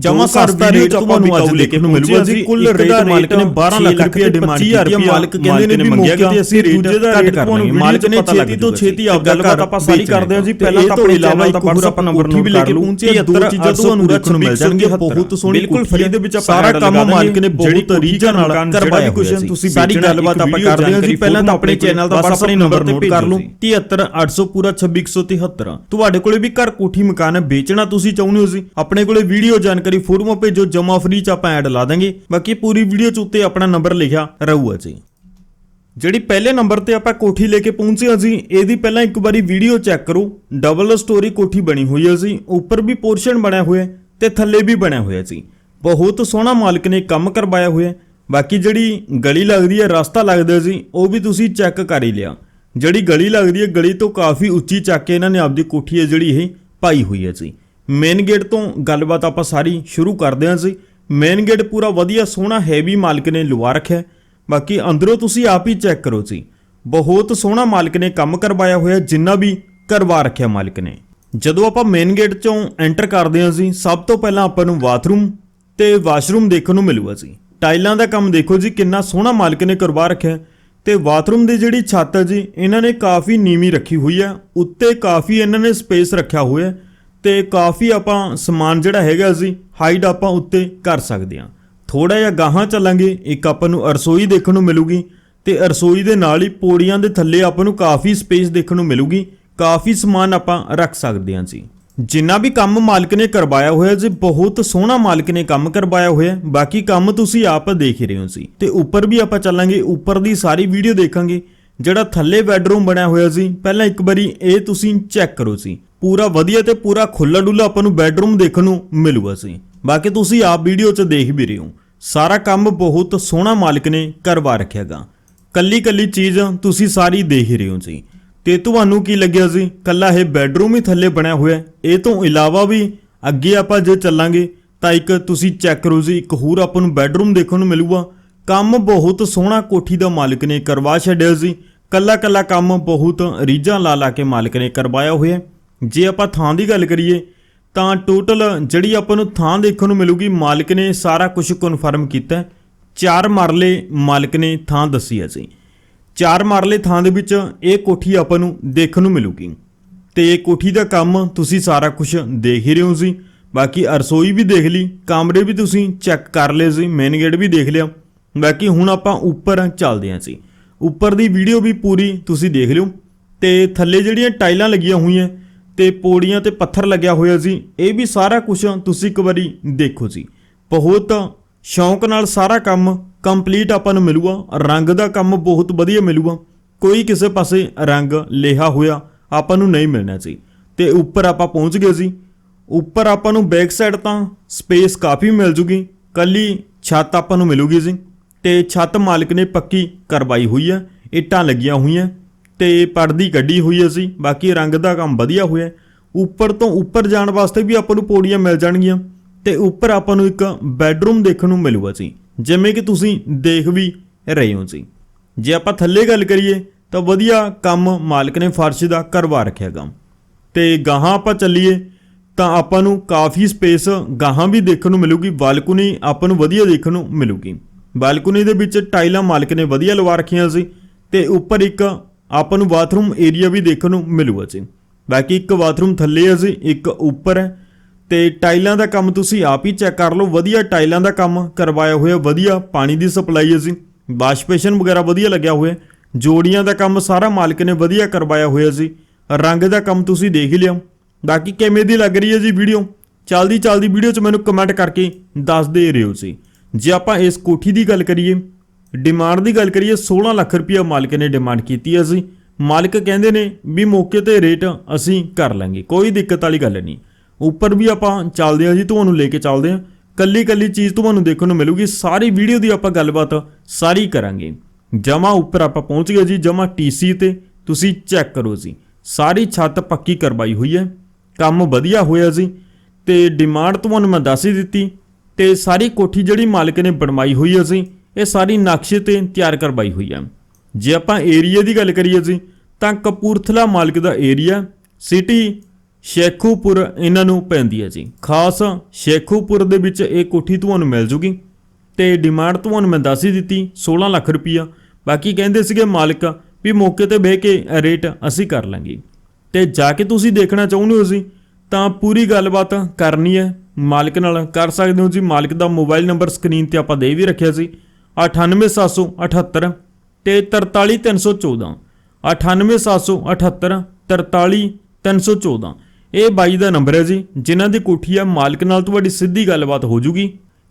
ਜਮਾ ਸਸਤਾ ਰੇਟ ਤੁਹਾਨੂੰ ਅੱਜ ਦੇਖਣ ਨੂੰ ਮਿਲੂਗਾ। ਜੀ ਕੁੱਲ ਰੇਟ ਮਾਲਕ ਨੇ 12 ਲੱਖ ਰੁਪਏ ਡਿਮਾਂਡ ਕੀਤੀ ਹੈ ਮਾਲਕ ਕਹਿੰਦੇ ਨੇ ਵੀ ਮੰਗਿਆ ਕਿ ਅਸੀਂ ਰੇਟ ਘੱਟ ਕਰ ਲਾਂਗੇ ਮਾਲਕ ਨੇ ਛੇਤੀ ਤੋਂ ਛੇਤੀ ਆਪ ਗੱਲਬਾਤ ਆਪਾਂ ਸਾਰੀ ਕਰਦੇ ਹਾਂ ਜੀ। ਪਹਿਲਾਂ ਤਾਂ ਆਪਣੇ ਇਲਾਵਾ ਇੱਕ ਹੋਰ ਆਪਾਂ ਨੰਬਰ ਨੋਟ ਵੀ ਲੈ ਕੇ ਪਹੁੰਚੇ 72 ਚੀਜ਼ਾਂ ਤੁਹਾਨੂੰ ਦੇਖਣ ਨੂੰ ਮਿਲ ਜਾਣਗੇ ਬਹੁਤ ਸੋਹਣੀ ਬਿਲਕੁਲ ਫਰੀ ਦੇ ਵਿੱਚ ਆਪਾਂ ਸਾਰਾ ਕੰਮ ਮਾਲਕ ਨੇ ਬਹੁਤ ਰੀਝਾਂ ਨਾਲ ਕਰਵਾਇਆ ਕੁਸ਼ਨ ਤੁਸੀਂ ਸਾਰੀ ਗੱਲਬਾਤ ਆਪਾਂ ਕਰਦੇ ਹਾਂ ਜੀ ਪਹਿਲਾਂ ਤਾਂ ਆਪਣੇ ਚੈਨਲ ਦਾ ਬਸ ਆਪਣੇ ਨੰਬਰ ਨੋਟ ਕਰ ਲਓ 73800 ਪੂਰਾ 26173 ਤੁਹਾਡੇ ਕੋਲੇ ਵੀ ਘਰ ਕੋਠੀ ਮਕਾਨ ਵੇਚਣਾ ਤੁਸੀਂ ਚਾਹੁੰਦੇ ਹੋ ਜੀ ਆਪਣੇ ਕੋਲੇ ਵੀਡੀਓ ਜਾਣਕਾਰੀ ਫੋਰਮੋਂ ਭੇਜੋ ਜਮਾ ਫ੍ਰੀ ਚ ਆਪਾਂ ਐਡ ਲਾ ਦਾਂਗੇ ਬਾਕੀ ਪੂਰੀ ਵੀਡੀਓ ਚ ਉੱਤੇ ਆਪਣਾ ਨੰਬਰ ਲਿਖਿਆ ਰਹੂਗਾ ਜੀ। ਜਿਹੜੀ ਪਹਿਲੇ ਨੰਬਰ ਤੇ ਆਪਾਂ ਕੋਠੀ ਲੈ ਕੇ ਪਹੁੰਚੇ ਹਾਂ ਜੀ, ਇਹਦੀ ਪਹਿਲਾਂ ਇੱਕ ਵਾਰੀ ਵੀਡੀਓ ਚੈੱਕ ਕਰੋ। ਡਬਲ ਸਟੋਰੀ ਕੋਠੀ ਬਣੀ ਹੋਈ ਹੈ ਜੀ, ਉੱਪਰ ਵੀ ਪੋਰਸ਼ਨ ਬਣਿਆ ਹੋਇਆ ਹੈ ਤੇ ਥੱਲੇ ਵੀ ਬਣਿਆ ਹੋਇਆ ਜੀ। ਬਹੁਤ ਸੋਹਣਾ ਮਾਲਕ ਨੇ ਕੰਮ ਕਰਵਾਇਆ ਹੋਇਆ ਬਾਕੀ ਜਿਹੜੀ ਗਲੀ ਲੱਗਦੀ ਹੈ, ਰਸਤਾ ਲੱਗਦਾ ਜੀ, ਉਹ ਵੀ ਤੁਸੀਂ ਚੈੱਕ ਕਰ ਹੀ ਲਿਆ। ਜਿਹੜੀ ਗਲੀ ਲੱਗਦੀ ਹੈ, ਗਲੀ ਤੋਂ ਕਾਫੀ ਉੱਚੀ ਚੱਕ ਕੇ ਇਹਨਾਂ ਨੇ ਆਪਦੀ ਕੋਠੀ ਹੈ ਜਿਹੜੀ ਇਹ ਪਾਈ ਹੋਈ ਹੈ ਜੀ। ਮੇਨ ਗੇਟ ਤੋਂ ਗੱਲਬਾਤ ਆਪਾਂ ਸਾਰੀ ਸ਼ੁਰੂ ਕਰਦੇ ਹਾਂ ਜੀ। ਮੇਨ ਗੇਟ ਪੂਰਾ ਵਧੀਆ ਸੋਹਣਾ ਹੈਵੀ ਮਾਲਕ ਨੇ ਲਵਾ ਰੱਖਿਆ ਬਾਕੀ ਅੰਦਰੋਂ ਤੁਸੀਂ ਆਪ ਹੀ ਚੈੱਕ ਕਰੋ ਜੀ। ਬਹੁਤ ਸੋਹਣਾ ਮਾਲਕ ਨੇ ਕੰਮ ਕਰਵਾਇਆ ਹੋਇਆ, ਜਿੰਨਾ ਵੀ ਕਰਵਾ ਰੱਖਿਆ ਮਾਲਕ ਨੇ। ਜਦੋਂ ਆਪਾਂ ਮੇਨ ਗੇਟ ਚੋਂ ਐਂਟਰ ਕਰਦੇ ਹਾਂ ਜੀ, ਸਭ ਤੋਂ ਪਹਿਲਾਂ ਆਪਾਂ ਨੂੰ ਬਾਥਰੂਮ ਤੇ ਵਾਸ਼ਰੂਮ ਦੇਖਣ ਨੂੰ ਮਿਲੂਗਾ ਜੀ। ਟਾਈਲਾਂ ਦਾ ਕੰਮ ਦੇਖੋ ਜੀ, ਕਿੰਨਾ ਸੋਹਣਾ ਮਾਲਕ ਨੇ ਕਰਵਾ ਰੱਖਿਆ ਹੈ। ਤੇ ਬਾਥਰੂਮ ਦੀ ਜਿਹੜੀ ਛੱਤ ਹੈ ਜੀ, ਇਹਨਾਂ ਨੇ ਕਾਫੀ ਨੀਵੀਂ ਰੱਖੀ ਹੋਈ ਹੈ। ਉੱਤੇ ਕਾਫੀ ਇਹਨਾਂ ਨੇ ਸਪੇਸ ਰੱਖਿਆ ਹੋਇਆ ਹੈ। ਤੇ ਕਾਫੀ ਆਪਾਂ ਸਮਾਨ ਜਿਹੜਾ ਹੈਗਾ ਸੀ ਹਾਈਡ ਆਪਾਂ ਉੱਤੇ ਕਰ ਸਕਦੇ ਹਾਂ। ਥੋੜਾ ਜਿਹਾ ਗਾਹਾਂ ਚੱਲਾਂਗੇ, ਇੱਕ ਆਪਾਂ ਨੂੰ ਰਸੋਈ ਦੇਖਣ ਨੂੰ ਮਿਲੂਗੀ ਤੇ ਰਸੋਈ ਦੇ ਨਾਲ ਹੀ ਪੌੜੀਆਂ ਦੇ ਥੱਲੇ ਆਪਾਂ ਨੂੰ ਕਾਫੀ ਸਪੇਸ ਦੇਖਣ ਨੂੰ ਮਿਲੂਗੀ, ਕਾਫੀ ਸਮਾਨ ਆਪਾਂ ਰੱਖ ਸਕਦੇ ਹਾਂ ਜੀ ਜਿੰਨਾ ਵੀ ਕੰਮ ਮਾਲਕ ਨੇ ਕਰਵਾਇਆ ਹੋਇਆ ਜੀ, ਬਹੁਤ ਸੋਹਣਾ ਮਾਲਕ ਨੇ ਕੰਮ ਕਰਵਾਇਆ ਹੋਇਆ, ਬਾਕੀ ਕੰਮ ਤੁਸੀਂ ਆਪ ਦੇਖ ਰਹੇ ਹੋ ਸੀ ਤੇ ਉੱਪਰ ਵੀ ਆਪਾਂ ਚੱਲਾਂਗੇ, ਉੱਪਰ ਦੀ ਸਾਰੀ ਵੀਡੀਓ ਦੇਖਾਂਗੇ, ਜਿਹੜਾ ਥੱਲੇ ਬੈੱਡਰੂਮ ਬਣਿਆ ਹੋਇਆ ਸੀ ਪਹਿਲਾਂ ਇੱਕ ਵਾਰੀ ਇਹ ਤੁਸੀਂ ਚੈੱਕ ਕਰੋ ਸੀ ਪੂਰਾ ਵਧੀਆ ਤੇ ਪੂਰਾ ਖੁੱਲਾ ਡੁੱਲਾ ਆਪਾਂ ਨੂੰ ਬੈਡਰੂਮ ਦੇਖਣ ਨੂੰ ਮਿਲੂਗਾ ਸੀ। ਬਾਕੀ ਤੁਸੀਂ ਆਪ ਵੀਡੀਓ 'ਚ ਦੇਖ ਵੀ ਰਹੇ ਹੋ। ਸਾਰਾ ਕੰਮ ਬਹੁਤ ਸੋਹਣਾ ਮਾਲਕ ਨੇ ਕਰਵਾ ਰੱਖਿਆਗਾ ਕੱਲੀ ਕੱਲੀ ਚੀਜ਼ ਤੁਸੀਂ ਸਾਰੀ ਦੇਖ ਹੀ ਰਹੇ ਹੋ ਜੀ। ਤੇ ਤੁਹਾਨੂੰ ਕੀ ਲੱਗਿਆ ਸੀ ਕੱਲਾ ਇਹ ਬੈਡਰੂਮ ਹੀ ਥੱਲੇ ਬਣਿਆ ਹੋਇਆ ਇਹ ਤੋਂ ਇਲਾਵਾ ਵੀ ਅੱਗੇ ਆਪਾਂ ਜੇ ਚੱਲਾਂਗੇ, ਤਾਂ ਇੱਕ ਤੁਸੀਂ ਚੈੱਕ ਕਰੋ ਜੀ, ਇੱਕ ਹੋਰ ਆਪਾਂ ਨੂੰ ਬੈਡਰੂਮ ਦੇਖਣ ਨੂੰ ਮਿਲੂਗਾ। ਕੰਮ ਬਹੁਤ ਸੋਹਣਾ ਕੋਠੀ ਦਾ ਮਾਲਕ ਨੇ ਕਰਵਾ ਛੱਡਿਆ ਸੀ ਕੱਲਾ ਕੱਲਾ ਕੰਮ ਬਹੁਤ ਰੀਝਾਂ ਲਾ ਲਾ ਕੇ ਮਾਲਕ ਨੇ ਕਰਵਾਇਆ ਹੋਇਆ ਜੇ ਆਪਾਂ ਥਾਂ ਦੀ ਗੱਲ ਕਰੀਏ, ਤਾਂ ਟੋਟਲ ਜਿਹੜੀ ਆਪਾਂ ਨੂੰ ਥਾਂ ਦੇਖਣ ਨੂੰ ਮਿਲੂਗੀ, ਮਾਲਕ ਨੇ ਸਾਰਾ ਕੁਝ ਕਨਫਰਮ ਕੀਤਾ ਚਾਰ ਮਰਲੇ ਮਾਲਕ ਨੇ ਥਾਂ ਦੱਸੀ ਹੈ ਜੀ। ਚਾਰ ਮਰਲੇ ਥਾਂ ਦੇ ਵਿੱਚ ਇਹ ਕੋਠੀ ਆਪਾਂ ਨੂੰ ਦੇਖਣ ਨੂੰ ਮਿਲੂਗੀ। ਤੇ ਇਹ ਕੋਠੀ ਦਾ ਕੰਮ ਤੁਸੀਂ ਸਾਰਾ ਕੁਝ ਦੇਖ ਹੀ ਰਹੇ ਹੋ ਜੀ। ਬਾਕੀ ਰਸੋਈ ਵੀ ਦੇਖ ਲਈ, ਕਮਰੇ ਵੀ ਤੁਸੀਂ ਚੈੱਕ ਕਰ ਲਏ ਸੀ ਮੇਨ ਗੇਟ ਵੀ ਦੇਖ ਲਿਆ। ਬਾਕੀ ਹੁਣ ਆਪਾਂ ਉੱਪਰ ਚੱਲਦੇ ਹਾਂ ਜੀ। ਉੱਪਰ ਦੀ ਵੀਡੀਓ ਵੀ ਪੂਰੀ ਤੁਸੀਂ ਦੇਖ ਲਿਓ। ਤੇ ਥੱਲੇ ਜਿਹੜੀਆਂ ਟਾਈਲਾਂ ਲੱਗੀਆਂ ਹੋਈਆਂ ਤੇ ਪੌੜੀਆਂ ਤੇ ਪੱਥਰ ਲੱਗਿਆ ਹੋਇਆ ਸੀ। ਇਹ ਵੀ ਸਾਰਾ ਕੁਝ ਤੁਸੀਂ ਇੱਕ ਵਾਰੀ ਦੇਖੋ ਜੀ। ਬਹੁਤ ਸ਼ੌਂਕ ਨਾਲ ਸਾਰਾ ਕੰਮ ਕੰਪਲੀਟ ਆਪਾਂ ਨੂੰ ਮਿਲੂਗਾ। ਰੰਗ ਦਾ ਕੰਮ ਬਹੁਤ ਵਧੀਆ ਮਿਲੂਗਾ। ਕੋਈ ਕਿਸੇ ਪਾਸੇ ਰੰਗ ਲਿਆ ਹੋਇਆ ਆਪਾਂ ਨੂੰ ਨਹੀਂ ਮਿਲਣਾ ਸੀ ਤੇ ਉੱਪਰ ਆਪਾਂ ਪਹੁੰਚ ਗਏ ਸੀ ਉੱਪਰ ਆਪਾਂ ਨੂੰ ਬੈਕ ਸਾਈਡ ਤਾਂ ਸਪੇਸ ਕਾਫੀ ਮਿਲ ਜੂਗੀ। ਕੱਲੀ ਛੱਤ ਆਪਾਂ ਨੂੰ ਮਿਲੂਗੀ ਜੀ। ਤੇ ਛੱਤ ਮਾਲਕ ਨੇ ਪੱਕੀ ਕਰਵਾਈ ਹੋਈ ਹੈ। ਇੱਟਾਂ ਲੱਗੀਆਂ ਹੋਈਆਂ। ਤੇ ਪਰਦੀ ਕੱਢੀ ਹੋਈ ਹੈ ਸੀ ਬਾਕੀ ਰੰਗ ਦਾ ਕੰਮ ਵਧੀਆ ਹੋਇਆ। ਉੱਪਰ ਤੋਂ ਉੱਪਰ ਜਾਣ ਵਾਸਤੇ ਵੀ ਆਪਾਂ ਨੂੰ ਪੌੜੀਆਂ ਮਿਲ ਜਾਣਗੀਆਂ ਤੇ ਉੱਪਰ ਆਪਾਂ ਨੂੰ ਇੱਕ ਬੈੱਡਰੂਮ ਦੇਖਣ ਨੂੰ ਮਿਲੂਗਾ ਜੀ, ਜਿਵੇਂ ਕਿ ਤੁਸੀਂ ਦੇਖ ਵੀ ਰਹੇ ਹੋ ਜੀ। ਜੇ ਆਪਾਂ ਥੱਲੇ ਗੱਲ ਕਰੀਏ ਤਾਂ ਵਧੀਆ ਕੰਮ ਮਾਲਕ ਨੇ ਫਰਸ਼ ਦਾ ਕਰਵਾ ਰੱਖਿਆ ਗਾ ਤੇ ਗਾਹਾਂ ਆਪਾਂ ਚੱਲੀਏ ਤਾਂ ਆਪਾਂ ਨੂੰ ਕਾਫੀ ਸਪੇਸ ਗਾਹਾਂ ਵੀ ਦੇਖਣ ਨੂੰ ਮਿਲੂਗੀ, ਬਾਲਕਨੀ ਆਪਾਂ ਨੂੰ ਵਧੀਆ ਦੇਖਣ ਨੂੰ ਮਿਲੂਗੀ। ਬਾਲਕਨੀ ਦੇ ਵਿੱਚ ਟਾਈਲਾਂ ਮਾਲਕ ਨੇ ਵਧੀਆ ਲਵਾ ਰੱਖੀਆਂ ਸੀ ਤੇ ਉੱਪਰ ਇੱਕ ਆਪਾਂ ਨੂੰ ਬਾਥਰੂਮ ਏਰੀਆ ਵੀ ਦੇਖਣ ਨੂੰ ਮਿਲੂਗਾ ਜੀ। ਬਾਕੀ ਇੱਕ ਬਾਥਰੂਮ ਥੱਲੇ ਹੈ ਜੀ, ਇੱਕ ਉੱਪਰ ਹੈ ਤੇ ਟਾਈਲਾਂ ਦਾ ਕੰਮ ਤੁਸੀਂ ਆਪ ਹੀ ਚੈੱਕ ਕਰ ਲਓ, ਵਧੀਆ ਟਾਈਲਾਂ ਦਾ ਕੰਮ ਕਰਵਾਇਆ ਹੋਇਆ, ਵਧੀਆ ਪਾਣੀ ਦੀ ਸਪਲਾਈ ਹੈ ਜੀ। ਵਾਸ਼ਪੇਸ਼ਨ ਵਗੈਰਾ ਵਧੀਆ ਲੱਗਿਆ ਹੋਇਆ, ਜੋੜੀਆਂ ਦਾ ਕੰਮ ਸਾਰਾ ਮਾਲਕ ਨੇ ਵਧੀਆ ਕਰਵਾਇਆ ਹੋਇਆ ਸੀ ਰੰਗ ਦਾ ਕੰਮ ਤੁਸੀਂ ਦੇਖ ਲਿਓ ਬਾਕੀ ਕਿਵੇਂ ਦੀ ਲੱਗ ਰਹੀ ਹੈ ਜੀ ਵੀਡੀਓ? ਚੱਲਦੀ ਚੱਲਦੀ ਵੀਡੀਓ 'ਚ ਮੈਨੂੰ ਕਮੈਂਟ ਕਰਕੇ ਦੱਸ ਦੇ ਰਿਓ ਜੀ। ਜੇ ਆਪਾਂ ਇਸ ਕੋਠੀ ਦੀ ਗੱਲ ਕਰੀਏ ਡਿਮਾਂਡ ਦੀ ਗੱਲ ਕਰੀਏ 16 ਲੱਖ ਰੁਪਇਆ ਮਾਲਕ ਨੇ ਡਿਮਾਂਡ ਕੀਤੀ ਹੈ ਜੀ। ਮਾਲਕ ਕਹਿੰਦੇ ਨੇ ਵੀ ਮੌਕੇ ਤੇ ਰੇਟ ਅਸੀਂ ਕਰ ਲਾਂਗੇ, ਕੋਈ ਦਿੱਕਤ ਵਾਲੀ ਗੱਲ ਨਹੀਂ। ਉੱਪਰ ਵੀ ਆਪਾਂ ਚੱਲਦੇ ਹਾਂ ਜੀ, ਤੁਹਾਨੂੰ ਲੈ ਕੇ ਚੱਲਦੇ ਹਾਂ ਕੱਲੀ ਕੱਲੀ ਚੀਜ਼ ਤੁਹਾਨੂੰ ਦੇਖਣ ਨੂੰ ਮਿਲੂਗੀ, ਸਾਰੀ ਵੀਡੀਓ ਦੀ ਆਪਾਂ ਗੱਲਬਾਤ ਸਾਰੀ ਕਰਾਂਗੇ। ਜਮਾ ਉੱਪਰ ਆਪਾਂ ਪਹੁੰਚ ਗਏ ਜੀ ਜਮਾ ਟੀਸੀ ਤੇ। ਤੁਸੀਂ ਚੈੱਕ ਕਰੋ ਜੀ, ਸਾਰੀ ਛੱਤ ਪੱਕੀ ਕਰਵਾਈ ਹੋਈ ਹੈ, ਕੰਮ ਵਧੀਆ ਹੋਇਆ ਜੀ। ਤੇ ਡਿਮਾਂਡ ਤੁਹਾਨੂੰ ਮੈਂ ਦੱਸ ਹੀ ਦਿੱਤੀ, ਤੇ ਸਾਰੀ ਕੋਠੀ ਜਿਹੜੀ ਮਾਲਕ ਨੇ ਬਣਵਾਈ ਹੋਈ ਹੈ ਜੀ ਇਹ ਸਾਰੀ ਨਕਸ਼ੇ ਤੇ ਤਿਆਰ ਕਰਵਾਈ ਹੋਈ ਆ। ਜੇ ਆਪਾਂ ਏਰੀਆ ਦੀ ਗੱਲ ਕਰੀਏ ਜੀ, ਤਾਂ ਕਪੂਰਥਲਾ ਮਾਲਕ ਦਾ ਏਰੀਆ ਸਿਟੀ ਸ਼ੇਖੂਪੁਰ ਇਹਨਾਂ ਨੂੰ ਪੈਂਦੀ ਹੈ ਜੀ। ਖਾਸ ਸ਼ੇਖੂਪੁਰ ਦੇ ਵਿੱਚ ਇਹ ਕੋਠੀ ਤੁਹਾਨੂੰ ਮਿਲ ਜੂਗੀ ਤੇ ਡਿਮਾਂਡ ਤੁਹਾਨੂੰ ਮੈਂ ਦੱਸ ਹੀ ਦਿੱਤੀ 16 ਲੱਖ ਰੁਪਈਆ। ਬਾਕੀ ਕਹਿੰਦੇ ਸੀਗੇ ਮਾਲਕ ਵੀ ਮੌਕੇ ਤੇ ਬਹਿ ਕੇ ਰੇਟ ਅਸੀਂ ਕਰ ਲਾਂਗੇ। ਤੇ ਜਾ ਕੇ ਤੁਸੀਂ ਦੇਖਣਾ ਚਾਹੁੰਦੇ ਹੋ ਜੀ, ਤਾਂ ਪੂਰੀ ਗੱਲਬਾਤ ਕਰਨੀ ਹੈ। ਮਾਲਕ ਨਾਲ ਕਰ ਸਕਦੇ ਹੋ ਜੀ, ਮਾਲਕ ਦਾ ਮੋਬਾਈਲ ਨੰਬਰ ਸਕਰੀਨ ਤੇ ਆਪਾਂ ਦੇ ਵੀ ਰੱਖਿਆ ਸੀ। 98778 ਤੇ 43314 98778 43314 ਇਹ ਬਾਈ ਦਾ ਨੰਬਰ ਹੈ ਜੀ, ਜਿਨ੍ਹਾਂ ਦੀ ਕੋਠੀ ਆ ਮਾਲਕ ਨਾਲ ਤੁਹਾਡੀ ਸਿੱਧੀ ਗੱਲਬਾਤ ਹੋ ਜੂਗੀ।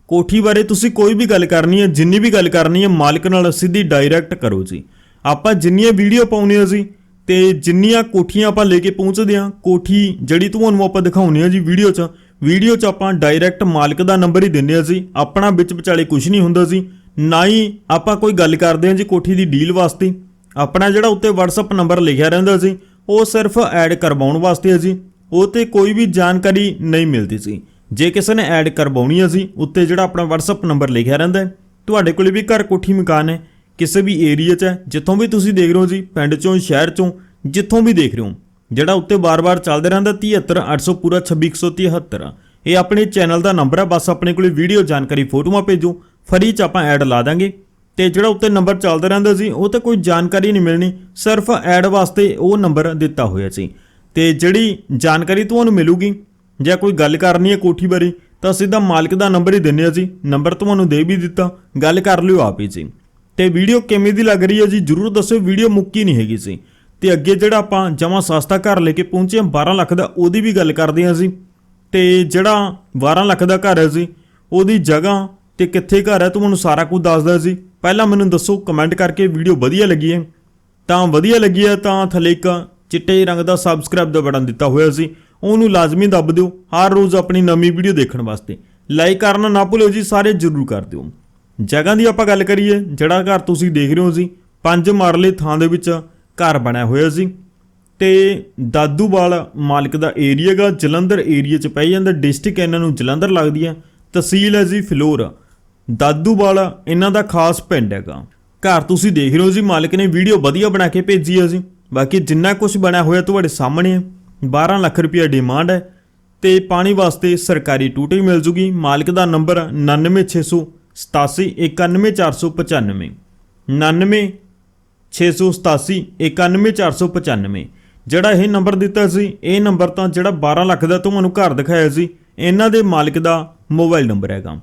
ਕੋਠੀ ਬਾਰੇ ਤੁਸੀਂ ਕੋਈ ਵੀ ਗੱਲ ਕਰਨੀ ਹੈ ਜਿੰਨੀ ਵੀ ਗੱਲ ਕਰਨੀ ਹੈ ਮਾਲਕ ਨਾਲ ਸਿੱਧੀ ਡਾਇਰੈਕਟ ਕਰੋ ਜੀ। ਆਪਾਂ ਜਿੰਨੀਆਂ ਵੀਡੀਓ ਪਾਉਨੇ ਆ ਜੀ ਤੇ ਜਿੰਨੀਆਂ ਕੋਠੀਆਂ ਆਪਾਂ ਲੈ ਕੇ ਪਹੁੰਚਦੇ ਆ, ਕੋਠੀ ਜਿਹੜੀ ਤੁਹਾਨੂੰ ਆਪਾਂ ਦਿਖਾਉਨੇ ਆ ਜੀ ਵੀਡੀਓ 'ਚ ਵੀਡੀਓ 'ਚ ਆਪਾਂ ਡਾਇਰੈਕਟ ਮਾਲਕ ਦਾ ਨੰਬਰ ਹੀ ਦਿੰਨੇ ਆ ਜੀ। ਆਪਣਾ ਵਿੱਚ ਵਿਚਾਲੇ ਕੁਝ ਨਹੀਂ ਹੁੰਦਾ ਜੀ। ਨਾ ਹੀ ਆਪਾਂ ਕੋਈ ਗੱਲ ਕਰਦੇ ਹਾਂ ਜੀ ਕੋਠੀ ਦੀ ਡੀਲ ਵਾਸਤੇ। ਆਪਣਾ ਜਿਹੜਾ ਉੱਤੇ WhatsApp ਨੰਬਰ ਲਿਖਿਆ ਰਹਿੰਦਾ ਸੀ, ਉਹ ਸਿਰਫ ਐਡ ਕਰਵਾਉਣ ਵਾਸਤੇ ਹੈ ਜੀ ਉਹ ਤੇ ਕੋਈ ਵੀ ਜਾਣਕਾਰੀ ਨਹੀਂ ਮਿਲਦੀ ਸੀ। ਜੇ ਕਿਸੇ ਨੇ ਐਡ ਕਰਵਾਉਣੀ ਹੈ ਜੀ, ਉੱਤੇ ਜਿਹੜਾ ਆਪਣਾ WhatsApp ਨੰਬਰ ਲਿਖਿਆ ਰਹਿੰਦਾ ਤੁਹਾਡੇ ਕੋਲ ਵੀ ਘਰ ਕੋਠੀ ਮਕਾਨ ਹੈ, ਕਿਸੇ ਵੀ ਏਰੀਆ 'ਚ ਹੈ, ਜਿੱਥੋਂ ਵੀ ਤੁਸੀਂ ਦੇਖ ਰਹੇ ਹੋ ਜੀ, ਪਿੰਡ 'ਚੋਂ, ਸ਼ਹਿਰ 'ਚੋਂ, ਜਿੱਥੋਂ ਵੀ ਦੇਖ ਰਹੇ ਹੋ, ਜਿਹੜਾ ਉੱਤੇ ਬਾਰ-ਬਾਰ ਚੱਲਦਾ ਰਹਿੰਦਾ 73800 ਪੂਰਾ 26173 ਇਹ ਆਪਣੇ ਚੈਨਲ ਦਾ ਨੰਬਰ ਹੈ, ਬਸ ਆਪਣੇ ਕੋਲੇ ਵੀਡੀਓ ਜਾਣਕਾਰੀ ਫੋਟੋਆਂ ਭੇਜੋ। ਫਰੀ 'ਚ ਆਪਾਂ ਐਡ ਲਾ ਦਾਂਗੇ। ਤੇ ਜਿਹੜਾ ਉੱਤੇ ਨੰਬਰ ਚੱਲਦਾ ਰਹਿੰਦਾ ਸੀ, ਉਹ ਤੇ ਕੋਈ ਜਾਣਕਾਰੀ ਨਹੀਂ ਮਿਲਣੀ, ਸਿਰਫ ਐਡ ਵਾਸਤੇ ਉਹ ਨੰਬਰ ਦਿੱਤਾ ਹੋਇਆ ਸੀ। ਤੇ ਜਿਹੜੀ ਜਾਣਕਾਰੀ ਤੁਹਾਨੂੰ ਮਿਲੂਗੀ, ਜਾਂ ਕੋਈ ਗੱਲ ਕਰਨੀ ਹੈ ਕੋਠੀ ਬਾਰੇ, ਤਾਂ ਸਿੱਧਾ ਮਾਲਕ ਦਾ ਨੰਬਰ ਹੀ ਦਿੰਨੇ ਆ ਜੀ। ਨੰਬਰ ਤੁਹਾਨੂੰ ਦੇ ਵੀ ਦਿੱਤਾ, ਗੱਲ ਕਰ ਲਿਓ ਆਪ ਹੀ ਜੀ। ਤੇ ਵੀਡੀਓ ਕਿਵੇਂ ਦੀ ਲੱਗ ਰਹੀ ਹੈ ਜੀ, ਜਰੂਰ ਦੱਸਿਓ, ਵੀਡੀਓ ਮੁੱਕੀ ਨਹੀਂ ਹੈਗੀ ਸੀ। ਤੇ ਅੱਗੇ ਜਿਹੜਾ ਆਪਾਂ ਜਮਾ ਸਸਤਾ ਘਰ ਲੈ ਕੇ ਪਹੁੰਚੇ ਹਾਂ 12 ਲੱਖ ਦਾ, ਉਹਦੀ ਵੀ ਗੱਲ ਕਰਦੇ ਹਾਂ ਜੀ। ਤੇ ਜਿਹੜਾ 12 ਲੱਖ ਦਾ ਘਰ ਹੈ ਜੀ, ਉਹਦੀ ਜਗ੍ਹਾ ਤੇ ਕਿੱਥੇ ਘਰ ਹੈ ਤੁਹਾਨੂੰ ਸਾਰਾ ਕੁਝ ਦੱਸਦਾ ਸੀ। ਪਹਿਲਾਂ ਮੈਨੂੰ ਦੱਸੋ ਕਮੈਂਟ ਕਰਕੇ ਵੀਡੀਓ ਵਧੀਆ ਲੱਗੀ ਹੈ? ਤਾਂ ਵਧੀਆ ਲੱਗੀ ਹੈ, ਤਾਂ ਥੱਲੇ ਇੱਕ ਚਿੱਟੇ ਰੰਗ ਦਾ ਸਬਸਕ੍ਰਾਈਬ ਦਾ ਬਟਨ ਦਿੱਤਾ ਹੋਇਆ ਸੀ। ਉਹਨੂੰ ਲਾਜ਼ਮੀ ਦੱਬ ਦਿਓ, ਹਰ ਰੋਜ਼ ਆਪਣੀ ਨਵੀਂ ਵੀਡੀਓ ਦੇਖਣ ਵਾਸਤੇ। ਲਾਈਕ ਕਰਨਾ ਨਾ ਭੁੱਲਿਓ ਜੀ, ਸਾਰੇ ਜਰੂਰ ਕਰ ਦਿਓ। ਜਗ੍ਹਾ ਦੀ ਆਪਾਂ ਗੱਲ ਕਰੀਏ, ਜਿਹੜਾ ਘਰ ਤੁਸੀਂ ਦੇਖ ਰਹੇ ਹੋ ਜੀ, ਪੰਜ ਮਰਲੇ ਥਾਂ ਦੇ ਵਿੱਚ ਘਰ ਬਣਿਆ ਹੋਇਆ ਸੀ। ਤੇ ਦਾਦੂਵਾਲ ਮਾਲਕ ਦਾ ਏਰੀਆ ਗਾ, ਜਲੰਧਰ ਏਰੀਆ ਚ ਪੈ ਜਾਂਦਾ ਡਿਸਟ੍ਰਿਕਟ ਇਹਨਾਂ ਨੂੰ ਜਲੰਧਰ ਲੱਗਦੀ ਹੈ। ਤਹਿਸੀਲ ਹੈ ਜੀ ਫਿਲੌਰ। ਦਾਦੂਵਾਲ ਇਹਨਾਂ ਦਾ ਖਾਸ ਪਿੰਡ ਹੈਗਾ। ਘਰ ਤੁਸੀਂ ਦੇਖ ਰਹੇ ਹੋ ਜੀ, ਮਾਲਕ ਨੇ ਵੀਡੀਓ ਵਧੀਆ ਬਣਾ ਕੇ ਭੇਜੀ ਹੈ ਜੀ। ਬਾਕੀ ਜਿੰਨਾ ਕੁਝ ਬਣਿਆ ਹੋਇਆ ਤੁਹਾਡੇ ਸਾਹਮਣੇ ਹੈ 12 ਲੱਖ ਰੁਪਏ ਡਿਮਾਂਡ ਹੈ ਤੇ ਪਾਣੀ ਵਾਸਤੇ ਸਰਕਾਰੀ ਟੂਟੀ ਮਿਲ ਜੂਗੀ। ਮਾਲਕ ਦਾ ਨੰਬਰ 99687 91495 99 687 91495 ਜਿਹੜਾ ਇਹ ਨੰਬਰ ਦਿੱਤਾ ਸੀ, ਇਹ ਨੰਬਰ ਤਾਂ ਜਿਹੜਾ 12 ਲੱਖ ਦਾ ਤੁਹਾਨੂੰ ਘਰ ਦਿਖਾਇਆ ਸੀ, ਇਹਨਾਂ ਦੇ ਮਾਲਕ ਦਾ ਮੋਬਾਈਲ ਨੰਬਰ ਹੈਗਾ।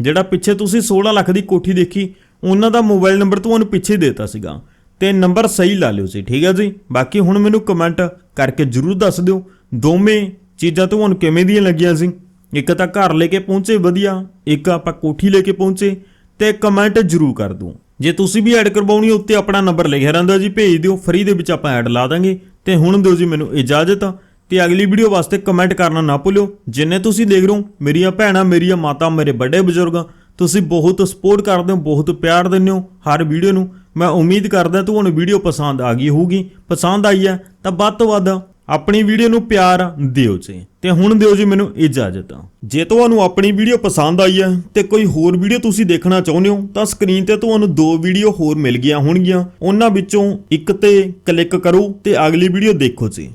ਜਿਹੜਾ ਪਿੱਛੇ ਤੁਸੀਂ 16 ਲੱਖ ਦੀ ਕੋਠੀ ਦੇਖੀ, ਉਹਨਾਂ ਦਾ ਮੋਬਾਈਲ ਨੰਬਰ ਤੁਹਾਨੂੰ ਪਿੱਛੇ ਦੇਤਾ ਸੀਗਾ। ਤੇ ਨੰਬਰ ਸਹੀ ਲਾ ਲਿਓ ਸੀ, ਠੀਕ ਹੈ ਜੀ? ਬਾਕੀ ਹੁਣ ਮੈਨੂੰ ਕਮੈਂਟ ਕਰਕੇ ਜਰੂਰ ਦੱਸ ਦਿਓ, ਦੋਵੇਂ ਚੀਜ਼ਾਂ ਤੁਹਾਨੂੰ ਕਿਵੇਂ ਦੀਆਂ ਲੱਗੀਆਂ ਸੀ? ਇੱਕ ਤਾਂ ਘਰ ਲੈ ਕੇ ਪਹੁੰਚੇ, ਵਧੀਆ। ਇੱਕ ਆਪਾਂ ਕੋਠੀ ਲੈ ਕੇ ਪਹੁੰਚੇ, ਤੇ ਕਮੈਂਟ ਜਰੂਰ ਕਰ ਦਿਓ। ਜੇ ਤੁਸੀਂ ਵੀ ਐਡ ਕਰਵਾਉਣੀ ਉੱਤੇ ਆਪਣਾ ਨੰਬਰ ਲਿਖਿਆ ਰਹਿੰਦਾ ਜੀ, ਭੇਜ ਦਿਓ ਫ੍ਰੀ ਦੇ ਵਿੱਚ ਆਪਾਂ ਐਡ ਲਾ ਦਾਂਗੇ। ਤੇ ਹੁਣ ਦਿਓ ਜੀ ਮੈਨੂੰ ਇਜਾਜ਼ਤ। ਤੇ ਅਗਲੀ ਵੀਡੀਓ ਵਾਸਤੇ ਕਮੈਂਟ ਕਰਨਾ ਨਾ ਭੁੱਲਿਓ। ਜਿੰਨੇ ਤੁਸੀਂ ਦੇਖ ਰਹੇ ਹੋ, ਮੇਰੀਆਂ ਭੈਣਾਂ, ਮੇਰੀਆਂ ਮਾਤਾ, ਮੇਰੇ ਵੱਡੇ ਬਜ਼ੁਰਗ, ਤੁਸੀਂ ਬਹੁਤ ਸਪੋਰਟ ਕਰਦੇ ਹੋ, ਬਹੁਤ ਪਿਆਰ ਦਿੰਦੇ ਹੋ ਹਰ ਵੀਡੀਓ ਨੂੰ। ਮੈਂ ਉਮੀਦ ਕਰਦਾ ਤੁਹਾਨੂੰ ਵੀਡੀਓ ਪਸੰਦ ਆ ਗਈ ਹੋਊਗੀ। ਪਸੰਦ ਆਈ ਹੈ ਤਾਂ ਵੱਧ ਤੋਂ ਵੱਧ ਆਪਣੀ ਵੀਡੀਓ ਨੂੰ ਪਿਆਰ ਦਿਓ ਜੀ। ਤੇ ਹੁਣ ਦਿਓ ਜੀ ਮੈਨੂੰ ਇਜਾਜ਼ਤ। ਜੇ ਤੁਹਾਨੂੰ ਆਪਣੀ ਵੀਡੀਓ ਪਸੰਦ ਆਈ ਹੈ ਤੇ ਕੋਈ ਹੋਰ ਵੀਡੀਓ ਤੁਸੀਂ ਦੇਖਣਾ ਚਾਹੁੰਦੇ ਹੋ, ਤਾਂ ਸਕਰੀਨ ਤੇ ਤੁਹਾਨੂੰ ਦੋ ਵੀਡੀਓ ਹੋਰ ਮਿਲ ਗਈਆਂ ਹੋਣਗੀਆਂ। ਉਹਨਾਂ ਵਿੱਚੋਂ ਇੱਕ ਤੇ ਕਲਿੱਕ ਕਰੋ ਤੇ ਅਗਲੀ ਵੀਡੀਓ ਦੇਖੋ ਜੀ।